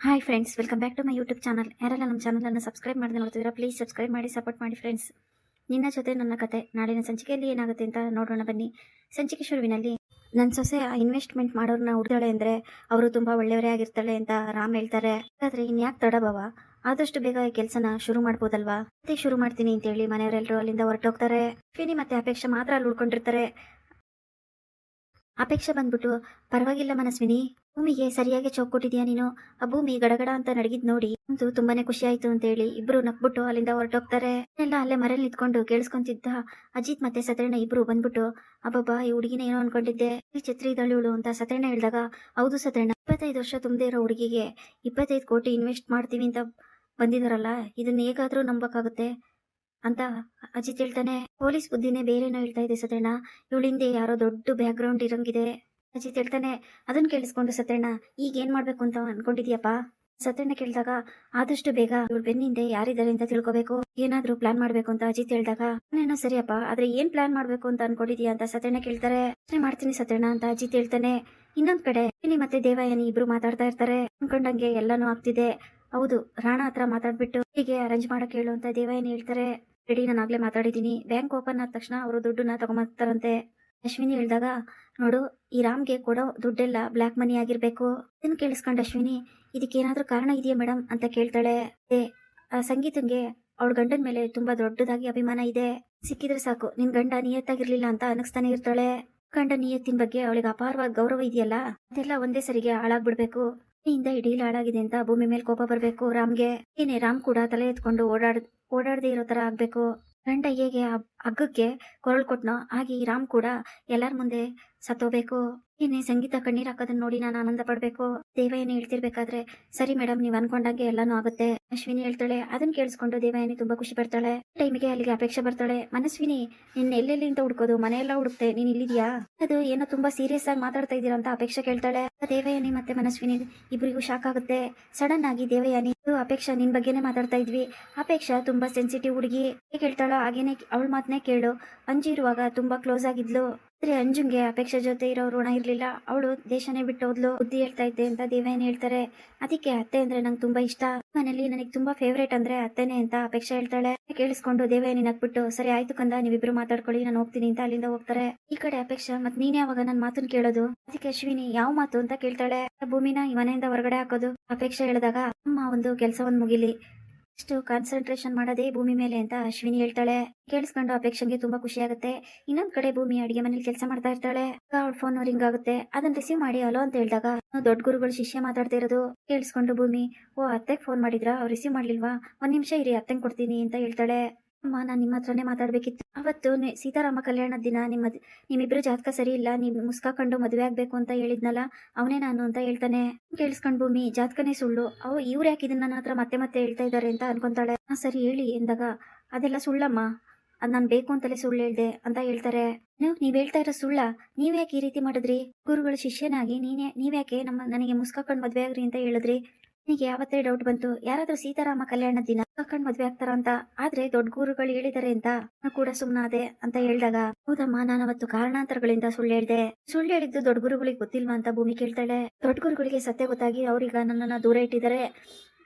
Hi friends welcome back to my YouTube channel ಯಾರೆಲ್ಲ ನಮ್ಮ ಚಾನಲನ್ನು ಸಬ್ಸ್ಕ್ರೈಬ್ ಮಾಡದೆ ನೋಡ್ತಿದ್ದೀರಾ ಪ್ಲೀಸ್ ಸಬ್ಸ್ಕ್ರೈಬ್ ಮಾಡಿ ಸಪೋರ್ಟ್ ಮಾಡಿ ಫ್ರೆಂಡ್ಸ್ ನಿನ್ನ ಜೊತೆ ನನ್ನ ಕತೆ, ನಾಳಿನ ಸಂಚಿಕೆಯಲ್ಲಿ ಏನಾಗುತ್ತೆ ಅಂತ ನೋಡೋಣ ಬನ್ನಿ. ಸಂಚಿಕೆ ಶುರುವಿನಲ್ಲಿ ನನ್ನ ಸೊಸೆ ಇನ್ವೆಸ್ಟ್ಮೆಂಟ್ ಮಾಡೋರನ್ನ ಹುಡ್ದಾಳೆ ಅಂದರೆ ಅವರು ತುಂಬ ಒಳ್ಳೆಯವರೇ ಆಗಿರ್ತಾಳೆ ಅಂತ ರಾಮ್ ಹೇಳ್ತಾರೆ. ಹಾಗಾದರೆ ಇನ್ಯಾಕೆ ತಡ ಬಾವ ಆದಷ್ಟು ಬೇಗ ಈ ಕೆಲಸನ ಶುರು ಮಾಡ್ಬೋದಲ್ವಾ? ಮತ್ತೆ ಶುರು ಮಾಡ್ತೀನಿ ಅಂತೇಳಿ ಮನೆಯವರೆಲ್ಲರೂ ಅಲ್ಲಿಂದ ಹೊರಟೋಗ್ತಾರೆ. ಫಿನಿ ಮತ್ತೆ ಅಪೇಕ್ಷೆ ಮಾತ್ರ ಅಲ್ಲಿ ಉಳ್ಕೊಂಡಿರ್ತಾರೆ. ಅಪೇಕ್ಷೆ ಬಂದ್ಬಿಟ್ಟು, ಪರವಾಗಿಲ್ಲ ಮನಸ್ವಿನಿ. ಭೂಮಿಗೆ ಸರಿಯಾಗಿ ಚೌಕ್ ಕೊಟ್ಟಿದ್ಯಾ ನೀನು? ಆ ಭೂಮಿ ಗಡಗಡ ಅಂತ ನಡಗಿದ್ ನೋಡಿ ಅಂತೂ ತುಂಬಾನೇ ಖುಷಿ ಆಯ್ತು ಅಂತ ಹೇಳಿ ಇಬ್ರು ನಕ್ಬಿಟ್ಟು ಅಲ್ಲಿಂದ ಹೊರಟೋಗ್ತಾರೆ. ಎಲ್ಲ ಅಲ್ಲೇ ಮರಲ್ ನಿಂತ್ಕೊಂಡು ಕೇಳಿಸ್ಕೊಂತಿದ್ದ ಅಜಿತ್ ಮತ್ತೆ ಸತ್ಯಣ್ಣ ಇಬ್ರು ಬಂದ್ಬಿಟ್ಟು, ಅಬ್ಬಬ್ಬಾ, ಈ ಹುಡುಗಿನ ಏನೋ ಅನ್ಕೊಂಡಿದ್ದೆ. ಛತ್ರಿ ದಳಿಯುಳು ಅಂತ ಸತ್ಯಣ್ಣ ಹೇಳಿದಾಗ, ಹೌದು ಸತ್ಯಣ್ಣ, ಇಪ್ಪತ್ತೈದು ವರ್ಷ ತುಂಬದೇ ಇರೋ ಹುಡುಗಿಗೆ ಇಪ್ಪತ್ತೈದು ಕೋಟಿ ಇನ್ವೆಸ್ಟ್ ಮಾಡ್ತೀವಿ ಅಂತ ಬಂದಿದಾರಲ್ಲ, ಇದನ್ನ ಹೇಗಾದ್ರೂ ನಂಬಕ್ಕಾಗುತ್ತೆ? ಅಂತ ಅಜಿತ್ ಹೇಳ್ತಾನೆ. ಪೊಲೀಸ್ ಬುದ್ಧಿನೇ ಬೇರೆನೋ ಹೇಳ್ತಾ ಇದೆ ಸತ್ಯಣ್ಣ. ಇವಳಿಂದೆ ಯಾರೋ ದೊಡ್ಡ ಬ್ಯಾಕ್ ಗ್ರೌಂಡ್ ಇರಂಗಿದೆ. ಅಜಿತ್ ಹೇಳ್ತಾನೆ ಅದನ್ನ ಕೇಳಿಸ್ಕೊಂಡು ಸತ್ಯಣ್ಣ ಈಗ ಏನ್ ಮಾಡ್ಬೇಕು ಅಂತ ಅನ್ಕೊಂಡಿದ್ಯಪ್ಪ? ಸತ್ಯಣ್ಣ ಕೇಳಿದಾಗ ಆದಷ್ಟು ಬೇಗ ಇವಳು ಬೆನ್ನಿಂದೆ ಯಾರಿದ್ದಾರೆ ಅಂತ ತಿಳ್ಕೊಬೇಕು. ಏನಾದ್ರೂ ಪ್ಲಾನ್ ಮಾಡ್ಬೇಕು ಅಂತ ಅಜಿತ್ ಹೇಳಿದಾಗ ಏನೋ ಸರಿಯಪ್ಪ ಆದ್ರೆ ಏನ್ ಪ್ಲಾನ್ ಮಾಡ್ಬೇಕು ಅಂತ ಅನ್ಕೊಂಡಿದ್ಯಾ? ಅಂತ ಸತ್ಯಣ್ಣ ಕೇಳ್ತಾರೆ. "ಸರಿ, ಮಾಡ್ತೀನಿ ಸತ್ಯಣ್ಣ ಅಂತ ಅಜಿತ್ ಹೇಳ್ತಾನೆ. ಇನ್ನೊಂದ್ ಕಡೆ ಮತ್ತೆ ದೇವಯಾನಿ ಇಬ್ರು ಮಾತಾಡ್ತಾ ಇರ್ತಾರೆ. ಅನ್ಕೊಂಡಂಗೆ ಎಲ್ಲಾನು ಆಗ್ತಿದೆ. ಹೌದು ರಾಣ ಹತ್ರ ಮಾತಾಡ್ಬಿಟ್ಟು ಹೀಗೆ ಅರೇಂಜ್ ಮಾಡಕ್ ಹೇಳು ಅಂತ ದೇವಯಾನಿ ಹೇಳ್ತಾರೆ. ರೆಡಿ ನಾನು ಆಗ್ಲೇ ಮಾತಾಡಿದೀನಿ ಬ್ಯಾಂಕ್ ಓಪನ್ ಆದ ತಕ್ಷಣ ಅವರು ದುಡ್ಡನ್ನ ತಗೊಂಬರ್ತಾರಂತೆ. ಅಶ್ವಿನಿ ಹೇಳಿದಾಗ, ನೋಡು, ಈ ರಾಮ್ಗೆ ಕೊಡೋ ದುಡ್ಡೆಲ್ಲ ಬ್ಲ್ಯಾಕ್ ಮನಿ ಆಗಿರ್ಬೇಕು. ಇದನ್ನು ಕೇಳಿಸ್ಕೊಂಡು ಅಶ್ವಿನಿ, ಇದಕ್ಕೇನಾದ್ರೂ ಕಾರಣ ಇದೆಯಾ ಮೇಡಮ್ ಅಂತ ಕೇಳ್ತಾಳೆ. ಸಂಗೀತಂಗೆ ಅವಳ ಗಂಡನ ಮೇಲೆ ತುಂಬಾ ದೊಡ್ಡದಾಗಿ ಅಭಿಮಾನ ಇದೆ. ಸಿಕ್ಕಿದ್ರೆ ಸಾಕು. ನಿನ್ ಗಂಡ ನಿಯತ್ತಾಗಿರ್ಲಿಲ್ಲ ಅಂತ ಅನಗಿಸ್ತಾನೆ ಇರ್ತಾಳೆ. ಗಂಡ ನಿಯತ್ತಿನ ಬಗ್ಗೆ ಅವಳಿಗೆ ಅಪಾರವಾದ ಗೌರವ ಇದೆಯಲ್ಲ, ಅದೆಲ್ಲ ಒಂದೇ ಸರಿಗೆ ಹಾಳಾಗ್ಬಿಡ್ಬೇಕು. ಇಂದ ಇಡೀ ಹಾಳಾಗಿದೆ ಅಂತ ಭೂಮಿ ಮೇಲೆ ಕೋಪ ಬರಬೇಕು ರಾಮ್ಗೆ. ಏನೇ ರಾಮ್ ಕೂಡ ತಲೆ ಎತ್ಕೊಂಡು ಓಡಾಡ್, ಓಡಾಡದೇ ಇರೋ ತರ ಆಗ್ಬೇಕು. ಗಂಡ ಹೇಗೆ ಹಗ್ಗಕ್ಕೆ ಕೊರಳು ಕೊಟ್ನೋ ಹಾಗೆ ರಾಮ್ ಕೂಡ ಎಲ್ಲರ ಮುಂದೆ ಸತ್ತೋಬೇಕು ಏನೇ ಸಂಗೀತ ಕಣ್ಣೀರ್ ಹಾಕೋದನ್ನ ನೋಡಿ ನಾನು ಆನಂದ ಪಡ್ಬೇಕು. ದೇವಯ್ಯನ ಹೇಳ್ತಿರ್ಬೇಕಾದ್ರೆ, ಸರಿ ಮೇಡಮ್ ನೀವ್ ಅನ್ಕೊಂಡಂಗೆ ಎಲ್ಲಾನು ಆಗುತ್ತೆ. ಅಶ್ವಿನಿ ಹೇಳ್ತಾಳೆ ಅದನ್ನ ಕೇಳಿಸ್ಕೊಂಡು ದೇವಯ್ಯನಿ ತುಂಬಾ ಖುಷಿ ಪಡ್ತಾಳೆ. ಟೈಮಿಗೆ ಅಲ್ಲಿಗೆ ಅಪೇಕ್ಷೆ ಬರ್ತಾಳೆ, ಮನಸ್ವಿನಿ ನಿನ್ನ ಎಲ್ಲೆಲ್ಲಿ ಅಂತ ಹುಡ್ಕೋದು? ಮನೆಯೆಲ್ಲ ಹುಡುಕ್ತೆ, ನೀನ್ ಇಲ್ಲಿದ್ಯಾ? ಅದು ಏನೋ ತುಂಬಾ ಸೀರಿಯಸ್ ಆಗಿ ಮಾತಾಡ್ತಾ ಇದೀರ ಅಂತ ಅಪೇಕ್ಷೆ ಕೇಳ್ತಾಳೆ. ದೇವಯಾನಿ ಮತ್ತೆ ಮನಸ್ವಿನಿ ಇಬ್ಬರಿಗೂ ಶಾಕ್ ಆಗುತ್ತೆ. ಸಡನ್ ಆಗಿ ದೇವಯಾನಿ "ಇದು ಅಪೇಕ್ಷಾ ನಿನ್ ಬಗ್ಗೆನೇ ಮಾತಾಡ್ತಾ ಇದ್ವಿ. ಅಪೇಕ್ಷಾ ತುಂಬಾ ಸೆನ್ಸಿಟಿವ್ ಹುಡುಗಿ. ಹೇಳ್ತಾಳೋ ಹಾಗೇನೆ ಅವಳ ಮಾತನೇ ಕೇಳು. ಅಂಜಿ ಇರುವಾಗ ತುಂಬಾ ಕ್ಲೋಸ್ ಆಗಿದ್ಲು. ಅಂಜುಂಗೆ ಅಪೇಕ್ಷೆ ಜೊತೆ ಇರೋ ಋಣ ಇರ್ಲಿಲ್ಲ. ಅವಳು ದೇಶನೇ ಬಿಟ್ಟು ಹೋದ್ಲು. ಬುದ್ಧಿ ಹೇಳ್ತಾ ಇದ್ದೆ ಅಂತ ದೇವೇನ್ ಹೇಳ್ತಾರೆ. ಅದಕ್ಕೆ ಅತ್ತೆ ಅಂದ್ರೆ ನಂಗೆ ತುಂಬಾ ಇಷ್ಟ. ಮನೇಲಿ ನನಗೆ ತುಂಬಾ ಫೇವ್ರೇಟ್ ಅಂದ್ರೆ ಅತ್ತೆನೆ ಅಂತ ಅಪೇಕ್ಷೆ ಹೇಳ್ತಾಳೆ. ಕೇಳಿಸ್ಕೊಂಡು ದೇವೇನಿನ ನಕ್ಬಿಟ್ಟು ಸರಿ ಆಯ್ತು ಕಂದ, ನೀವಿಬ್ರು ಮಾತಾಡ್ಕೊಳ್ಳಿ, ನಾನು ಹೋಗ್ತೀನಿ ಅಂತ ಅಲ್ಲಿಂದ ಹೋಗ್ತಾರೆ. ಈ ಕಡೆ ಅಪೇಕ್ಷಾ, ಮತ್ ನೀನೇ ಯಾವಾಗ ನನ್ನ ಮಾತನ್ನ ಕೇಳೋದು? ಅದಕ್ಕೆ ಅಶ್ವಿನಿ, ಯಾವ ಮಾತು? ಅಂತ ಕೇಳ್ತಾಳೆ. ಭೂಮಿನ ಮನೆಯಿಂದ ಹೊರಗಡೆ ಹಾಕೋದು. ಅಪೇಕ್ಷೆ ಹೇಳಿದಾಗ, ಅಮ್ಮ, ಒಂದು ಕೆಲ್ಸವನ್ನ ಮುಗಿಲಿ. ಅಷ್ಟು ಕಾನ್ಸಂಟ್ರೇಷನ್ ಮಾಡೋದೇ ಭೂಮಿ ಮೇಲೆ ಅಂತ ಅಶ್ವಿನಿ ಹೇಳ್ತಾಳೆ. ಕೇಳಿಸ್ಕೊಂಡು ಅಪೇಕ್ಷೆಗೆ ತುಂಬಾ ಖುಷಿ ಆಗುತ್ತೆ ಇನ್ನೊಂದ್ ಕಡೆ ಭೂಮಿ ಅಡಿಗೆ ಮನೇಲಿ ಕೆಲಸ ಮಾಡ್ತಾ ಇರ್ತಾಳೆ. ಅವಳ ಫೋನ್ ರಿಂಗ್ ಆಗುತ್ತೆ. ಅದನ್ನ ರಿಸೀವ್ ಮಾಡಿ ಅಲೋ ಅಂತ ಹೇಳಿದಾಗ ದೊಡ್ಡ ಗುರುಗಳು ಶಿಷ್ಯ ಮಾತಾಡ್ತಾ ಇರೋದು. ಕೇಳಿಸ್ಕೊಂಡು ಭೂಮಿ, ಓ, ಅತ್ತೆಗೆ ಫೋನ್ ಮಾಡಿದ್ರಾ? ಅವ್ರು ರಿಸೀವ್ ಮಾಡ್ಲಿಲ್ವಾ? ಒಂದ್ ನಿಮಿಷ ಇರಿ, ಅತ್ತೆಂಗ್ ಕೊಡ್ತೀನಿ ಅಂತ ಹೇಳ್ತಾಳೆ. ಅಮ್ಮ, ನಾನು ನಿಮ್ಮ ಹತ್ರನೇ ಮಾತಾಡ್ಬೇಕಿತ್ತು. ಅವತ್ತು ಸೀತಾರಾಮ ಕಲ್ಯಾಣದ ದಿನ ನಿಮ್ಮ ನಿಮ್ಮಿಬ್ರು ಜಾತಕ ಸರಿ ಇಲ್ಲ, ನೀವು ಮುಸ್ಕಾಕೊಂಡು ಮದುವೆ ಆಗ್ಬೇಕು ಅಂತ ಹೇಳಿದ್ನಲ್ಲ, ಅವನೇ ನಾನು ಅಂತ ಹೇಳ್ತಾನೆ. ಕೇಳಿಸ್ಕೊಂಡ್ ಭೂಮಿ, ಜಾತಕನೇ ಸುಳ್ಳು. ಅವು, ಇವ್ರು ಯಾಕೆ ಇದನ್ನ ನನ್ನ ಹತ್ರ ಮತ್ತೆ ಮತ್ತೆ ಹೇಳ್ತಾ ಇದ್ದಾರೆ ಅಂತ ಅನ್ಕೊಂತಾಳೆ. ಹಾ, ಸರಿ ಹೇಳಿ ಎಂದಾಗ, ಅದೆಲ್ಲ ಸುಳ್ಳಮ್ಮ. ಅದ್ ನಾನ್ ಬೇಕು ಅಂತಲೇ ಸುಳ್ಳು ಹೇಳ್ದೆ ಅಂತ ಹೇಳ್ತಾರೆ. ನೀವ್ ಹೇಳ್ತಾ ಇರೋ ಸುಳ್ಳ, ನೀವ್ ಯಾಕೆ ಈ ರೀತಿ ಮಾಡಿದ್ರಿ? ಗುರುಗಳು ಶಿಷ್ಯನಾಗಿ ನೀನೇ, ನೀವ್ಯಾಕೆ ನಮ್ಮ, ನನಗೆ ಮುಸ್ಕಾಕೊಂಡು ಮದ್ವೆ ಆಗ್ರಿ ಅಂತ ಹೇಳಿದ್ರಿ? ನನಗೆ ಯಾವತ್ತೇ ಡೌಟ್ ಬಂತು, ಯಾರಾದ್ರೂ ಸೀತಾರಾಮ ಕಲ್ಯಾಣ ದಿನ ಮುಸ್ಕಾಕೊಂಡು ಮದ್ವೆ ಆಗ್ತಾರ ಅಂತ, ಆದ್ರೆ ದೊಡ್ಡ ಗುರುಗಳು ಹೇಳಿದಾರೆ ಅಂತ ಕೂಡ ಸುಮ್ಮನಾದೆ ಅಂತ ಹೇಳಿದಾಗ, ಹೌದಮ್ಮ, ನಾನು ಅವತ್ತು ಕಾರಣಾಂತರಗಳಿಂದ ಸುಳ್ಳು ಹೇಳ್ದೆ. ಸುಳ್ಳು ಹೇಳಿದ್ದು ದೊಡ್ಡ ಗುರುಗಳಿಗೆ ಗೊತ್ತಿಲ್ವಾ ಅಂತ ಭೂಮಿ ಕೇಳ್ತಾಳೆ. ದೊಡ್ಡ ಗುರುಗಳಿಗೆ ಸತ್ಯ ಗೊತ್ತಾಗಿ ಅವ್ರೀಗ ನನ್ನನ್ನ ದೂರ ಇಟ್ಟಿದ್ದಾರೆ.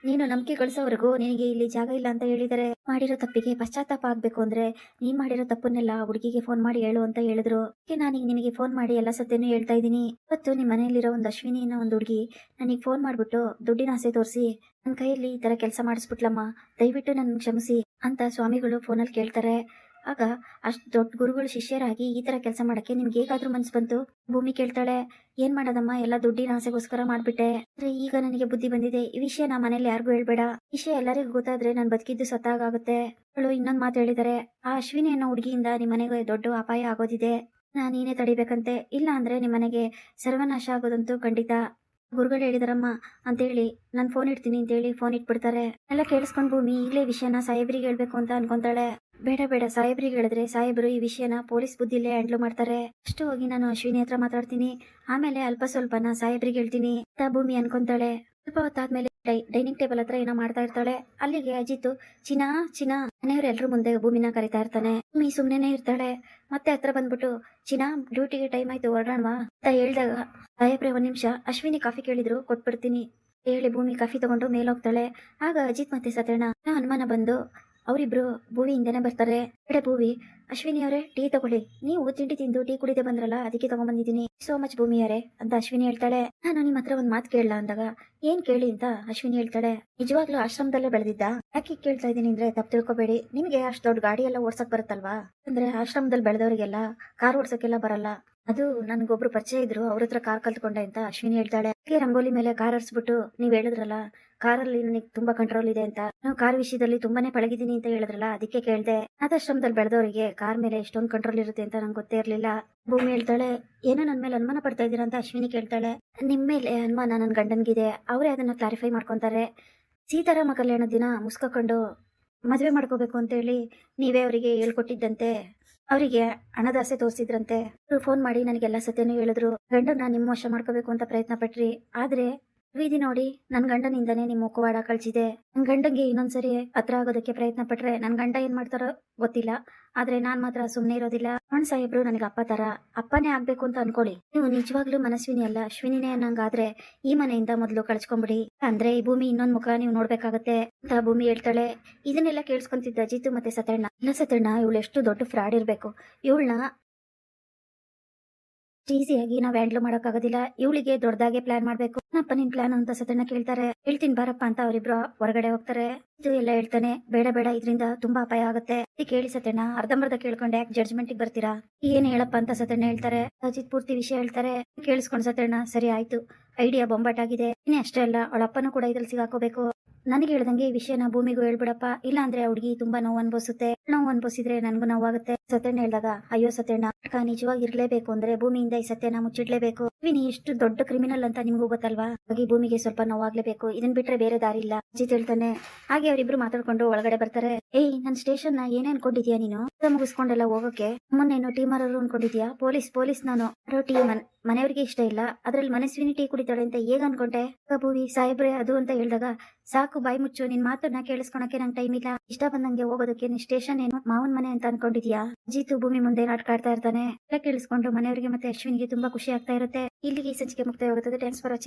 ನೀನು ನಂಬಿಕೆ ಗಳಿಸೋವರೆಗೂ ನಿನಗೆ ಇಲ್ಲಿ ಜಾಗ ಇಲ್ಲ ಅಂತ ಹೇಳಿದರೆ ಮಾಡಿರೋ ತಪ್ಪಿಗೆ ಪಶ್ಚಾತ್ತಾಪ ಆಗ್ಬೇಕು ಅಂದ್ರೆ ನೀನ್ ಮಾಡಿರೋ ತಪ್ಪನ್ನೆಲ್ಲ ಹುಡುಗಿಗೆ ಫೋನ್ ಮಾಡಿ ಹೇಳು ಅಂತ ಹೇಳಿದ್ರು. ನಾನೀಗ ನಿಮಗೆ ಫೋನ್ ಮಾಡಿ ಎಲ್ಲ ಸತ್ಯನೂ ಹೇಳ್ತಾ ಇದ್ದೀನಿ. ಇವತ್ತು ನಿಮ್ಮ ಮನೆಯಲ್ಲಿರೋ ಒಂದು ಅಶ್ವಿನಿ ಅನ್ನೋ ಒಂದು ಹುಡುಗಿ ನನಗೆ ಫೋನ್ ಮಾಡ್ಬಿಟ್ಟು ದುಡ್ಡಿನ ಆಸೆ ತೋರಿಸಿ ನನ್ನ ಕೈಯಲ್ಲಿ ಈ ತರ ಕೆಲಸ ಮಾಡಿಸ್ಬಿಟ್ಲಮ್ಮ, ದಯವಿಟ್ಟು ನನ್ನ ಕ್ಷಮಿಸಿ ಅಂತ ಸ್ವಾಮಿಗಳು ಫೋನಲ್ಲಿ ಕೇಳ್ತಾರೆ. ಆಗ ಅಷ್ಟು ದೊಡ್ಡ ಗುರುಗಳು ಶಿಷ್ಯರಾಗಿ ಈ ತರ ಕೆಲಸ ಮಾಡಕ್ಕೆ ನಿಮ್ಗೆ ಹೇಗಾದ್ರೂ ಮನ್ಸು ಬಂತು. ಭೂಮಿ ಕೇಳ್ತಾಳೆ, ಏನ್ ಮಾಡೋದಮ್ಮ? ಎಲ್ಲ ದುಡ್ಡಿನ ಆಸೆಗೋಸ್ಕರ ಮಾಡ್ಬಿಟ್ಟೆ. ಆದ್ರೆ ಈಗ ನನಗೆ ಬುದ್ಧಿ ಬಂದಿದೆ. ಈ ವಿಷಯ ನಾ ಮನೇಲಿ ಯಾರಿಗೂ ಹೇಳ್ಬೇಡ. ವಿಷಯ ಎಲ್ಲರಿಗೂ ಗೊತ್ತಾದ್ರೆ ನಾನು ಬದುಕಿದ್ದು ಸತ್ತಾಗುತ್ತೆ ಅವಳು ಇನ್ನೊಂದು ಮಾತು ಹೇಳಿದ್ದಾರೆ ಆ ಅಶ್ವಿನಿ ಅನ್ನೋ ಹುಡುಗಿಯಿಂದ ನಿಮ್ಮ ಮನೆಗೆ ದೊಡ್ಡ ಅಪಾಯ ಆಗೋದಿದೆ. ನಾ ನೀನೇ ತಡಿಬೇಕಂತೆ. ಇಲ್ಲ ಅಂದ್ರೆ ಸರ್ವನಾಶ ಆಗೋದಂತೂ ಖಂಡಿತ. ಗುರುಗಳು ಹೇಳಿದಾರಮ್ಮ, ಅಂತೇಳಿ, ನಾನು ಫೋನ್ ಇಡ್ತೀನಿ. ಅಂತೇಳಿ ಫೋನ್ ಇಟ್ಬಿಡ್ತಾರೆ. ಎಲ್ಲ ಕೇಳಿಸ್ಕೊಂಡ್ ಭೂಮಿ, ಈಗಲೇ ವಿಷಯನ ಸಾಹೇಬ್ರಿಗೆ ಹೇಳ್ಬೇಕು ಅಂತ ಅನ್ಕೊಂತಾಳೆ. ಬೇಡ ಬೇಡ. ಸಾಹೇಬ್ರಿಗೆ ಹೇಳಿದ್ರೆ ಸಾಹೇಬರು ಈ ವಿಷಯನ ಪೊಲೀಸ್ ಬುದ್ಧಿಲೇ ಹ್ಯಾಂಡ್ಲ್ ಮಾಡ್ತಾರೆ. ಅಷ್ಟು ಹೋಗಿ ನಾನು ಅಶ್ವಿನಿ ಹತ್ರ ಮಾತಾಡ್ತೀನಿ. ಆಮೇಲೆ ಅಲ್ಪ ಸ್ವಲ್ಪನ ಸಾಹೇಬ್ರಿಗೆ ಹೇಳ್ತೀನಿ. ತಾ ಭೂಮಿ ಅನ್ಕೊಂತಾಳೆ. ಸ್ವಲ್ಪ ಹೊತ್ತಾದ್ಮೇಲೆ ಡೈನಿಂಗ್ ಟೇಬಲ್ ಹತ್ರ ಏನೋ ಮಾಡ್ತಾ ಇರ್ತಾಳೆ. ಅಲ್ಲಿಗೆ ಅಜಿತ್ ಚಿನಾ ಚಿನಾ ಮನೆಯವ್ರ ಎಲ್ರು ಮುಂದೆ ಭೂಮಿನ ಕರಿತಾ ಇರ್ತಾನೆ. ಭೂಮಿ ಸುಮ್ನೆನೆ ಇರ್ತಾಳೆ. ಮತ್ತೆ ಹತ್ರ ಬಂದ್ಬಿಟ್ಟು, ಚಿನಾ, ಡ್ಯೂಟಿಗೆ ಟೈಮ್ ಆಯ್ತು, ಹೊರಡೋಣವಾ? ಅಂತ ಹೇಳ್ದಾಗ, ಸಾಹೇಬ್ರೆ ಒಂದ್ ನಿಮಿಷ, ಅಶ್ವಿನಿ ಕಾಫಿ ಕೇಳಿದ್ರು, ಕೊಟ್ಬಿಡ್ತೀನಿ. ಹೇಳಿ ಭೂಮಿ ಕಾಫಿ ತಗೊಂಡು ಮೇಲೆ ಹೋಗ್ತಾಳೆ. ಆಗ ಅಜಿತ್ ಮತ್ತೆ ಸತ್ಯಣ್ಣ ಅನುಮಾನ ಬಂದು ಅವರಿಬ್ರು ಭೂವಿ ಹಿಂದೆನೆ ಬರ್ತಾರೆ. ಕಡೆ ಭೂವಿ, ಅಶ್ವಿನಿ ಅವರೇ, ಟೀ ತಗೊಳ್ಳಿ. ನೀವು ತಿಂಡಿ ತಿಂದು ಟೀ ಕುಡಿದೆ ಬಂದ್ರಲ್ಲ, ಅದಕ್ಕೆ ತಗೊಂಡ್ಬಂದಿದ್ದೀನಿ ಸೋ ಮಚ್ ಭೂಮಿ ಅಂತ ಅಶ್ವಿನಿ ಹೇಳ್ತಾಳೆ. ನಾನು ನಿಮ್ ಹತ್ರ ಒಂದ್ ಮಾತು ಕೇಳಲ್ಲ ಅಂದಾಗ, ಏನ್ ಕೇಳಿ ಅಂತ ಅಶ್ವಿನಿ ಹೇಳ್ತಾಳೆ. ನಿಜವಾಗ್ಲೂ ಆಶ್ರಮದಲ್ಲೇ ಬೆಳೆದಿದ್ದ? ಯಾಕೆ ಕೇಳ್ತಾ ಇದ್ದೀನಿ ಅಂದ್ರೆ ತಪ್ಪು ತಿಳ್ಕೊಬೇಡಿ. ನಿಮ್ಗೆ ಅಷ್ಟು ದೊಡ್ಡ ಗಾಡಿ ಎಲ್ಲ ಓಡ್ಸಕ್ ಬರುತ್ತಲ್ವಾ? ಅಂದ್ರೆ ಆಶ್ರಮದಲ್ಲಿ ಬೆಳೆದವರಿಗೆಲ್ಲ, ಕಾರ್ ಓಡ್ಸಕ್ಕೆಲ್ಲ ಬರಲ್ಲ. ಅದು ನನ್ಗೊಬ್ರು ಪರಿಚಯ ಇದ್ರು, ಅವ್ರ ಹತ್ರ ಕಾರ್ ಕಲ್ತ್ಕೊಂಡೆ ಅಂತ ಅಶ್ವಿನಿ ಹೇಳ್ತಾಳೆ. ಅದಕ್ಕೆ ರಂಗೋಲಿ ಮೇಲೆ ಕಾರ್ ಹರಿಸ್ಬಿಟ್ಟು, ನೀವ್ ಹೇಳಿದ್ರಲ್ಲ, ಕಾರಲ್ಲಿ ನನಗೆ ತುಂಬಾ ಕಂಟ್ರೋಲ್ ಇದೆ ಅಂತ. ನಾನು ಕಾರ್ ವಿಷಯದಲ್ಲಿ ತುಂಬಾನೇ ಪಳಗಿದ್ದೀನಿ ಅಂತ ಹೇಳಿದ್ರಲ್ಲ, ಅದಕ್ಕೆ ಕೇಳ್ದೆ. ಅನಾಥಾಶ್ರಮದಲ್ಲಿ ಬೆಳೆದವರಿಗೆ ಕಾರ್ ಮೇಲೆ ಎಷ್ಟೊಂದು ಕಂಟ್ರೋಲ್ ಇರುತ್ತೆ ಅಂತ ನಂಗೆ ಗೊತ್ತೇ ಇರ್ಲಿಲ್ಲ. ಭೂಮಿ ಹೇಳ್ತಾಳೆ, ಏನೋ ನನ್ ಮೇಲೆ ಅನುಮಾನ ಪಡ್ತಾ ಇದ್ದೀರಾ ಅಂತ ಅಶ್ವಿನಿ ಕೇಳ್ತಾಳೆ. ನಿಮ್ಮ ಮೇಲೆ ಅನುಮಾನ ನನ್ನ ಗಂಡನ್ಗಿದೆ. ಅವರೇ ಅದನ್ನ ಕ್ಲಾರಿಫೈ ಮಾಡ್ಕೊಂತಾರೆ. ಸೀತಾರಾಮ ಕಲ್ಯಾಣ ದಿನ ಮುಸ್ಕೊಂಡು ಮದುವೆ ಮಾಡ್ಕೋಬೇಕು ಅಂತೇಳಿ ನೀವೇ ಅವರಿಗೆ ಹೇಳ್ಕೊಟ್ಟಿದ್ದಂತೆ. ಅವರಿಗೆ ಹಣದಾಸೆ ತೋರಿಸಿದ್ರಂತೆ. ಫೋನ್ ಮಾಡಿ ನನಗೆಲ್ಲ ಸತ್ಯನೂ ಹೇಳಿದ್ರು. ಗಂಡನ್ನ ನಿಮ್ಮ ವಶ ಮಾಡ್ಕೋಬೇಕು ಅಂತ ಪ್ರಯತ್ನ ಪಟ್ರಿ. ಆದ್ರೆ ವಿಧಿ ನೋಡಿ, ನನ್ ಗಂಡನಿಂದನೇ ನಿಮ್ ಮುಖವಾಡ ಕಳ್ಸಿದೆ. ನನ್ ಗಂಡಂಗೆ ಇನ್ನೊಂದ್ಸರಿ ಹತ್ರ ಆಗೋದಕ್ಕೆ ಪ್ರಯತ್ನ ಪಟ್ರೆ ನನ್ ಗಂಡ ಏನ್ ಮಾಡ್ತಾರೋ ಗೊತ್ತಿಲ್ಲ. ಆದ್ರೆ ನಾನ್ ಮಾತ್ರ ಸುಮ್ನೆ ಇರೋದಿಲ್ಲ. ಅಣ್ಣ ಸಾಹೇಬ್ರು ನನಗೆ ಅಪ್ಪ ತರ. ಅಪ್ಪನೇ ಆಗ್ಬೇಕು ಅಂತ ಅನ್ಕೊಳ್ಳಿ ನೀವು ನಿಜವಾಗ್ಲೂ ಮನಸ್ವಿನಿ ಅಲ್ಲ? ಅಶ್ವಿನಿನೇ ಅನ್ನಂಗಾದ್ರೆ ಈ ಮನೆಯಿಂದ ಮೊದಲು ಕಳ್ಸ್ಕೊಂಬಿಡಿ. ಅಂದ್ರೆ ಈ ಭೂಮಿ ಇನ್ನೊಂದ್ ಮುಖ ನೀವು ನೋಡ್ಬೇಕಾಗತ್ತೆ ಅಂತ ಭೂಮಿ ಹೇಳ್ತಾಳೆ. ಇದನ್ನೆಲ್ಲ ಕೇಳಿಸ್ಕೊಂತಿದ್ದ ಅಜಿತ್ ಮತ್ತೆ ಸತಣ್ಣ ಇಲ್ಲ ಸತಣ್ಣ ಇವಳು ಎಷ್ಟು ದೊಡ್ಡ ಫ್ರಾಡ್ ಇರ್ಬೇಕು. ಇವಳನ್ನ ಈಸಿಯಾಗಿ ನಾವ್ ಹ್ಯಾಂಡ್ಲ್ ಮಾಡೋಕ್ಕಾಗೋದಿಲ್ಲ. ಇವಳಿಗೆ ದೊಡ್ಡದಾಗೆ ಪ್ಲಾನ್ ಮಾಡ್ಬೇಕು. ನಪ್ಪ ನಿನ್ ಪ್ಲಾನ್ ಅಂತ ಸತಣ್ಣ ಕೇಳ್ತಾರೆ. ಹೇಳ್ತೀನಿ ಬಾರಪ್ಪ ಅಂತ ಅವರಿಬ್ರು ಹೊರಗಡೆ ಹೋಗ್ತಾರೆ. ಇದು ಎಲ್ಲ ಹೇಳ್ತಾನೆ. ಬೇಡ ಬೇಡ, ಇದ್ರಿಂದ ತುಂಬಾ ಅಪಾಯ ಆಗುತ್ತೆ. ಕೇಳಿ ಸತಣ್ಣ ಅರ್ಧಂಬರ್ಧ ಕೇಳ್ಕೊಂಡೆ. ಯಾಕೆ ಜಡ್ಜ್ಮೆಂಟ್ ಬರ್ತೀರಾ? ಏನ್ ಹೇಳಪ್ಪ ಅಂತ ಸತಣ್ಣ ಹೇಳ್ತಾರೆ. ಅಜಿತ್ ಪೂರ್ತಿ ವಿಷಯ ಹೇಳ್ತಾರೆ. ಕೇಳಿಸ್ಕೊಂಡ್ ಸತಣ್ಣ ಸರಿ ಆಯ್ತು. ಐಡಿಯಾ ಬೊಂಬಾಟಾಗಿದೆ ಇನ್ನೇ ಅಷ್ಟೇ ಅಲ್ಲ, ಅವಳಪ್ಪನೂ ಕೂಡ ಇದ್ರಲ್ಲಿ ಸಿಗಾಕೋಬೇಕು. ನನಗೆ ಹೇಳ್ದಂಗೆ ಈ ವಿಷಯನ ಭೂಮಿಗೂ ಹೇಳ್ಬಿಡಪ್ಪ. ಇಲ್ಲ ಅಂದ್ರೆ ಹುಡುಗಿ ತುಂಬಾ ನೋವು ಅನ್ಭವಿಸುತ್ತೆ. ನೋವು ಅನ್ಭವಿಸಿದ್ರೆ ನನ್ಗೂ ನೋವಾಗುತ್ತೆ ಸತ್ಯಣ್ಣ ಹೇಳ್ದಾಗ, ಅಯ್ಯೋ ಸತ್ಯಣ್ಣ, ಅಕ್ಕ ನಿಜವಾಗಿ ಇರ್ಲೇಬೇಕು ಅಂದ್ರೆ ಭೂಮಿಯಿಂದ ಈ ಸತ್ಯನ ಮುಚ್ಚಿಡ್ಲೇಬೇಕು. ವಿನಿ ಎಷ್ಟು ದೊಡ್ಡ ಕ್ರಿಮಿನಲ್ ಅಂತ ನಿಮ್ಗೂ ಗೊತ್ತಲ್ವಾ? ಹಾಗೆ ಭೂಮಿಗೆ ಸ್ವಲ್ಪ ನೋವಾಗ್ಲೇಬೇಕು. ಇದನ್ ಬಿಟ್ರೆ ಬೇರೆ ದಾರಿ ಇಲ್ಲ. ಅಜ್ಜಿ ಹೇಳ್ತಾನೆ. ಹಾಗೆ ಅವರಿಬ್ರು ಮಾತಾಡ್ಕೊಂಡು ಒಳಗಡೆ ಬರ್ತಾರೆ. ಏಯ್, ನನ್ ಸ್ಟೇಷನ್ನ ಏನೇನ್ ಅನ್ಕೊಂಡಿದ್ಯಾ ನೀನು? ಮುಗಿಸ್ಕೊಂಡೆಲ್ಲ ಹೋಗಕ್ಕೆ ಮೊನ್ನೇನು ಟೀಮರ್ ಅನ್ಕೊಂಡಿದ್ಯಾ? ಪೊಲೀಸ್ ಪೊಲೀಸ್ ನಾನು. ಟೀಮನ್. ಮನೆಯವ್ರಿಗೆ ಇಷ್ಟ ಇಲ್ಲ. ಅದ್ರಲ್ಲಿ ಮನಸ್ವಿನಿ ಟೀ ಕುಡಿತಾಳೆ ಅಂತ ಹೇಗ್ ಅನ್ಕೊಂಡೆ? ಭೂವಿ ಸಾಹೇಬ್ರೆ, ಅದು ಅಂತ ಹೇಳಿದಾಗ, ಸಾಕು ಬಾಯಿ ಮುಚ್ಚು, ನಿನ್ ಮಾತನ್ನ ಕೇಳಿಸ್ಕೊಳಕ್ಕೆ ನಂಗೆ ಟೈಮ್ ಇಲ್ಲ. ಇಷ್ಟ ಬಂದಂಗೆ ಹೋಗೋದಕ್ಕೆ ನಿನ್ ಸ್ಟೇಷನ್ ಏನು? ಮಾವನ್ ಮನೆ ಅಂತ ಅನ್ಕೊಂಡಿದ್ಯಾ? ಜೀತು ಭೂಮಿ ಮುಂದೆ ನಾಟಕ ಆಡ್ತಾ ಇರ್ತಾನೆ. ಎಲ್ಲ ಕೇಳಿಸ್ಕೊಂಡು ಮನೆಯವರಿಗೆ ಮತ್ತೆ ಅಶ್ವಿನಿಗೆ ತುಂಬಾ ಖುಷಿ ಆಗ್ತಾ ಇರುತ್ತೆ. ಇಲ್ಲಿಗೆ ಈ ಸಂಚಿಕೆ ಮುಕ್ತಾಯವಾಗುತ್ತದೆ. Thanks for watching